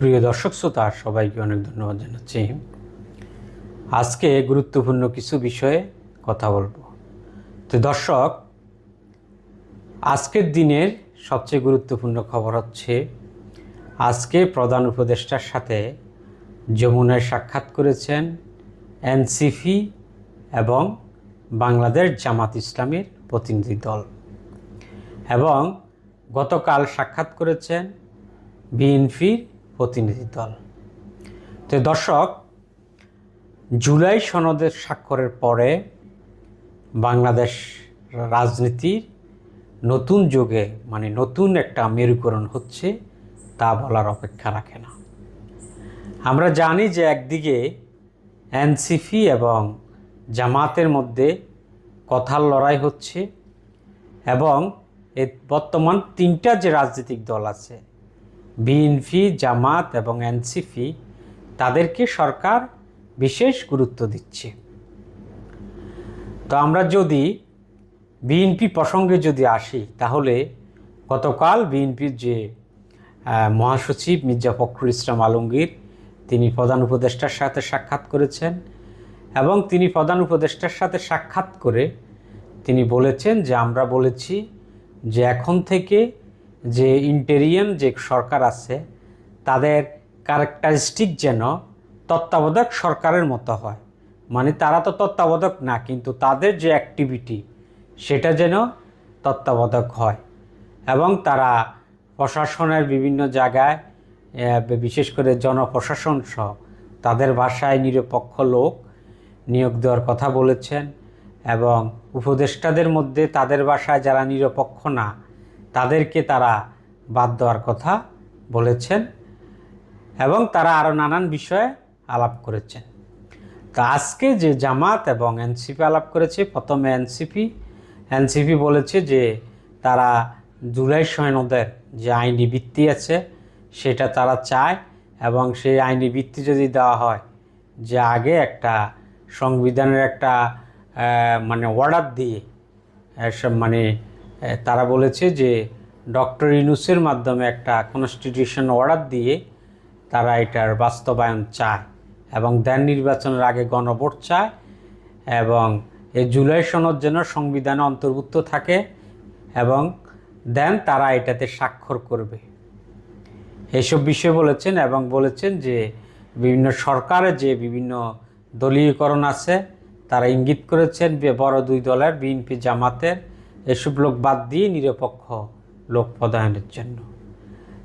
প্রিয় দর্শক শ্রোতা, সবাইকে অনেক ধন্যবাদ জানাচ্ছি। আজকে গুরুত্বপূর্ণ কিছু বিষয়ে কথা বলব। তো দর্শক, আজকের দিনের সবচেয়ে গুরুত্বপূর্ণ খবর হচ্ছে, আজকে প্রধান উপদেষ্টার সাথে যমুনায় সাক্ষাৎ করেছেন এনসিপি এবং বাংলাদেশ জামাত ইসলামের প্রতিনিধি দল এবং গতকাল সাক্ষাৎ করেছেন বিএনপির প্রতিনিধি দল। তো দর্শক, জুলাই সনদের স্বাক্ষরের পরে বাংলাদেশ রাজনীতির নতুন যুগে মানে নতুন একটা মেরুকরণ হচ্ছে, তা বলার অপেক্ষা রাখে না। আমরা জানি যে একদিকে এনসিপি এবং জামাতের মধ্যে কথার লড়াই হচ্ছে এবং বর্তমান তিনটা যে রাজনৈতিক দল আছে বিএনপি, জামাত এবং এনসিপি তাদেরকে সরকার বিশেষ গুরুত্ব দিচ্ছে। তো আমরা যদি বিএনপি প্রসঙ্গে যদি আসি, তাহলে গতকাল বিএনপির যে মহাসচিব মির্জা ফখরুল ইসলাম আলমগীর, তিনি প্রধান উপদেষ্টার সাথে সাক্ষাৎ করেছেন এবং তিনি প্রধান উপদেষ্টার সাথে সাক্ষাৎ করে তিনি বলেছেন যে, আমরা বলেছি যে এখন থেকে যে ইন্টেরিয়াম যে সরকার আছে, তাদের ক্যারেক্টারিস্টিক যেন তত্ত্বাবধায়ক সরকারের মতো হয়। মানে তারা তো তত্ত্বাবধায়ক না, কিন্তু তাদের যে অ্যাক্টিভিটি সেটা যেন তত্ত্বাবধায়ক হয়। এবং তারা প্রশাসনের বিভিন্ন জায়গায় বিশেষ করে জনপ্রশাসন সহ, তাদের ভাষায় নিরপেক্ষ লোক নিয়োগ দেওয়ার কথা বলেছেন এবং উপদেষ্টাদের মধ্যে তাদের ভাষায় যারা নিরপেক্ষ না তাদেরকে তারা বাদ দেওয়ার কথা বলেছেন এবং তারা আরও নানান বিষয়ে আলাপ করেছেন। তা আজকে যে জামাত এবং এনসিপি আলাপ করেছে, প্রথমে এনসিপি এনসিপি বলেছে যে তারা জুলাই সৈন্যদের যে আইনি ভিত্তি আছে, সেটা তারা চায় এবং সেই আইনি ভিত্তি যদি দেওয়া হয়, যে আগে একটা সংবিধানের একটা মানে অর্ডার দিয়ে মানে তারা বলেছে যে ডক্টর ইনুসের মাধ্যমে একটা কনস্টিটিউশন অর্ডার দিয়ে তারা এটার বাস্তবায়ন চায় এবং দেন নির্বাচনের আগে গণভোট চায় এবং এই জুলাই সনদ যেন সংবিধানে অন্তর্ভুক্ত থাকে এবং দেন তারা এটাতে স্বাক্ষর করবে। এসব বিষয়ে বলেছেন এবং বলেছেন যে বিভিন্ন সরকারের যে বিভিন্ন দলীয়করণ আছে, তারা ইঙ্গিত করেছেন বড় দুই দলের বিএনপি জামাতের এসব লোক বাদ দিয়ে নিরপেক্ষ লোক প্রদায়নের জন্য।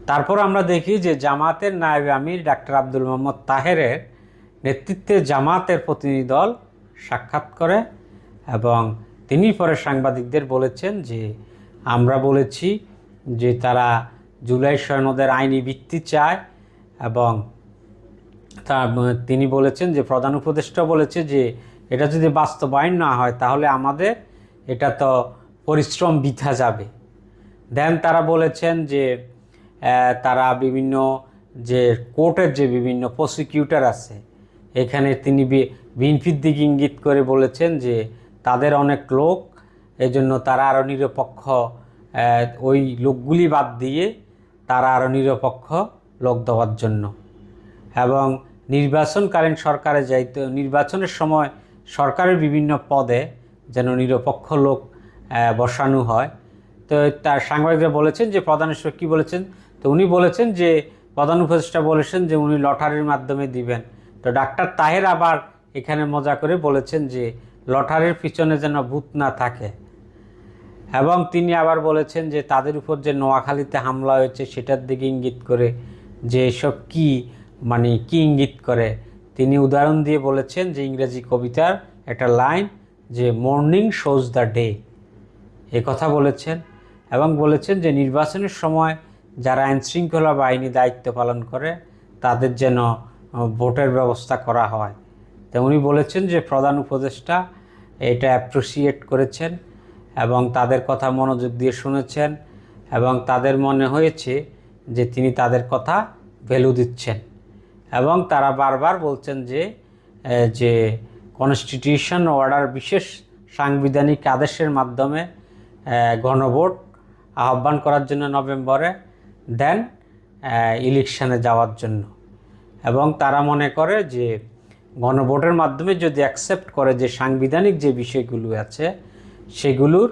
তারপর আমরা দেখি যে জামাতের নায়েব আমির ডাক্তার আব্দুল মোহাম্মদ তাহেরের নেতৃত্বে জামাতের প্রতিনিধি দল সাক্ষাৎ করে এবং তিনি পরে সাংবাদিকদের বলেছেন যে, আমরা বলেছি যে তারা জুলাই সৈন্যদের আইনি ভিত্তি চায় এবং তা, তিনি বলেছেন যে, প্রধান উপদেষ্টা বলেছে যে, এটা যদি বাস্তবায়ন না হয় তাহলে আমাদের, এটা তো পরিশ্রম বৃথা যাবে। দেন তারা বলেছেন যে তারা বিভিন্ন যে কোর্টের যে বিভিন্ন প্রসিকিউটর আছে, এখানে তিনি বিনফির দিকে ইঙ্গিত করে বলেছেন যে, তাদের অনেক লোক, এজন্য তারা আরও নিরপেক্ষ ওই লোকগুলি বাদ দিয়ে তারা আরও নিরপেক্ষ লোক দেওয়ার জন্য। এবং নির্বাচনকালীন সরকারে যাইতে, নির্বাচনের সময় সরকারের বিভিন্ন পদে যেন নিরপেক্ষ লোক বসানো হয়। তো তার সাংবাদিকরা বলেছেন যে প্রধান কী বলেছেন? তো উনি বলেছেন যে, প্রধান উপদেষ্টা বলেছেন যে, উনি লটারির মাধ্যমে দিবেন। তো ডাক্তার তাহের আবার এখানে মজা করে বলেছেন যে, লটারির পিছনে যেন ভূত না থাকে। এবং তিনি আবার বলেছেন যে, তাদের উপর যে নোয়াখালীতে হামলা হয়েছে, সেটার দিকে ইঙ্গিত করে যে, এসব কি মানে কি ইঙ্গিত করে? তিনি উদাহরণ দিয়ে বলেছেন যে, ইংরেজি কবিতার একটা লাইন যে, মর্নিং শোজ দ্য ডে। কথা বলেছেন এবং বলেছেন যে নির্বাচনের সময় যারা আইনশৃঙ্খলা বাহিনী দায়িত্ব পালন করে, তাদের যেন ভোটের ব্যবস্থা করা হয়। তো উনি বলেছেন যে প্রধান উপদেষ্টা এটা অ্যাপ্রিসিয়েট করেছেন এবং তাদের কথা মনোযোগ দিয়ে শুনেছেন এবং তাদের মনে হয়েছে যে তিনি তাদের কথা ভ্যালু দিচ্ছেন এবং তারা বারবার বলছেন যে যে কনস্টিটিউশন অর্ডার বিশেষ সাংবিধানিক আদেশের মাধ্যমে গণভোট আহ্বান করার জন্য নভেম্বরে, দেন ইলেকশানে যাওয়ার জন্য। এবং তারা মনে করে যে গণভোটের মাধ্যমে যদি অ্যাকসেপ্ট করে যে সাংবিধানিক যে বিষয়গুলো আছে, সেগুলোর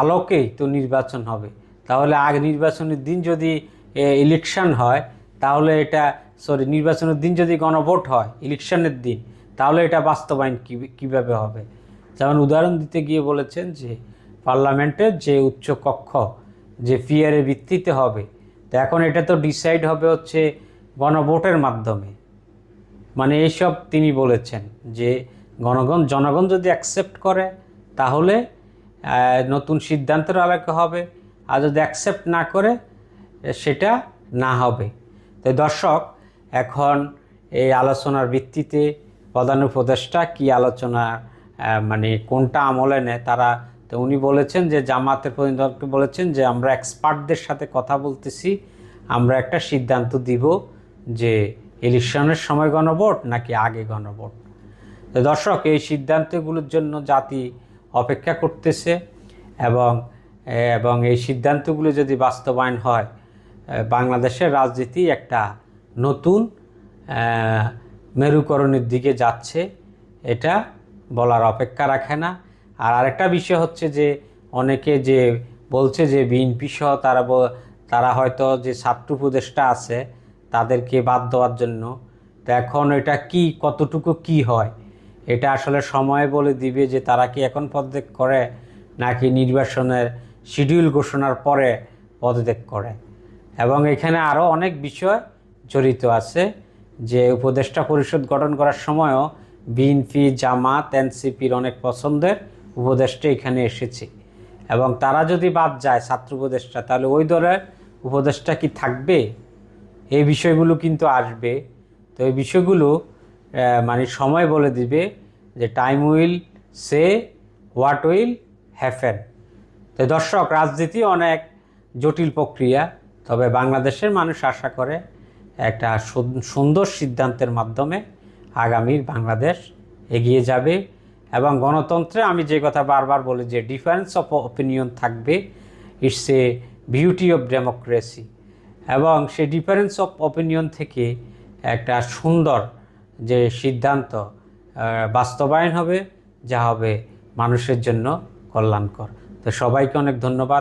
আলোকেই তো নির্বাচন হবে। তাহলে আগে নির্বাচনের দিন যদি ইলেকশন হয়, তাহলে এটা, সরি, নির্বাচনের দিন যদি গণভোট হয়, ইলেকশনের দিন, তাহলে এটা বাস্তবায়ন কীভাবে হবে? যেমন উদাহরণ দিতে গিয়ে বলেছেন যে পার্লামেন্টের যে উচ্চ কক্ষ, যে পিয়ারের ভিত্তিতে হবে। তো এখন এটা তো ডিসাইড হবে হচ্ছে গণভোটের মাধ্যমে। মানে এইসব তিনি বলেছেন যে গণগণ, জনগণ যদি অ্যাকসেপ্ট করে, তাহলে নতুন সিদ্ধান্তের আলোকে হবে। আর যদি অ্যাকসেপ্ট না করে, সেটা না হবে। তো দর্শক, এখন এই আলোচনার ভিত্তিতে প্রধান উপদেষ্টা কী আলোচনা মানে কোনটা আমলে নেয়, তারা তো উনি বলেছেন যে জামাতের প্রতিনিধিকে বলেছেন যে আমরা এক্সপার্টদের সাথে কথা বলতেছি, আমরা একটা সিদ্ধান্ত দিব যে ইলেকশনের সময় গণভোট নাকি আগে গণভোট। তো দর্শক, এই সিদ্ধান্তগুলোর জন্য জাতি অপেক্ষা করতেছে এবং এবং এই সিদ্ধান্তগুলো যদি বাস্তবায়ন হয়, বাংলাদেশের রাজনীতি একটা নতুন মেরুকরণের দিকে যাচ্ছে। এটা বলার অপেক্ষা রাখে না। আর আরেকটা বিষয় হচ্ছে যে অনেকে যে বলছে যে বিএনপি সহ তারা তারা হয়তো যে ছাত্র উপদেষ্টা আছে, তাদেরকে বাদ দেওয়ার জন্য। তো এখন এটা কি, কতটুকু কি হয়? এটা আসলে সময় বলে দিবে যে তারা কি এখন পদত্যাগ করে, নাকি নির্বাচনের শিডিউল ঘোষণার পরে পদত্যাগ করে। এবং এখানে আরও অনেক বিষয় জড়িত আছে, যে উপদেষ্টা পরিষদ গঠন করার সময়ও বিএনপি জামাত এনসিপির অনেক পছন্দের উপদেষ্টা এখানে এসেছে। এবং তারা যদি বাদ যায় ছাত্র উপদেষ্টা, তাহলে ওই দলের উপদেষ্টা কি থাকবে? এই বিষয়গুলো কিন্তু আসবে। তো এই বিষয়গুলো মানে সময় বলে দিবে যে time will say what will happen তো দর্শক, রাজনীতি অনেক জটিল প্রক্রিয়া, তবে বাংলাদেশের মানুষ আশা করে একটা সুন- সুন্দর সিদ্ধান্তের মাধ্যমে আগামীর বাংলাদেশ এগিয়ে যাবে। এবং গণতন্ত্রে আমি যে কথা বারবার বলি যে ডিফারেন্স অফ অপিনিয়ন থাকবে it's a beauty of democracy এবং সে ডিফারেন্স অফ অপিনিয়ন থেকে একটা সুন্দর যে সিদ্ধান্ত বাস্তবায়ন হবে, যা হবে মানুষের জন্য কল্যাণকর। তো সবাইকে অনেক ধন্যবাদ।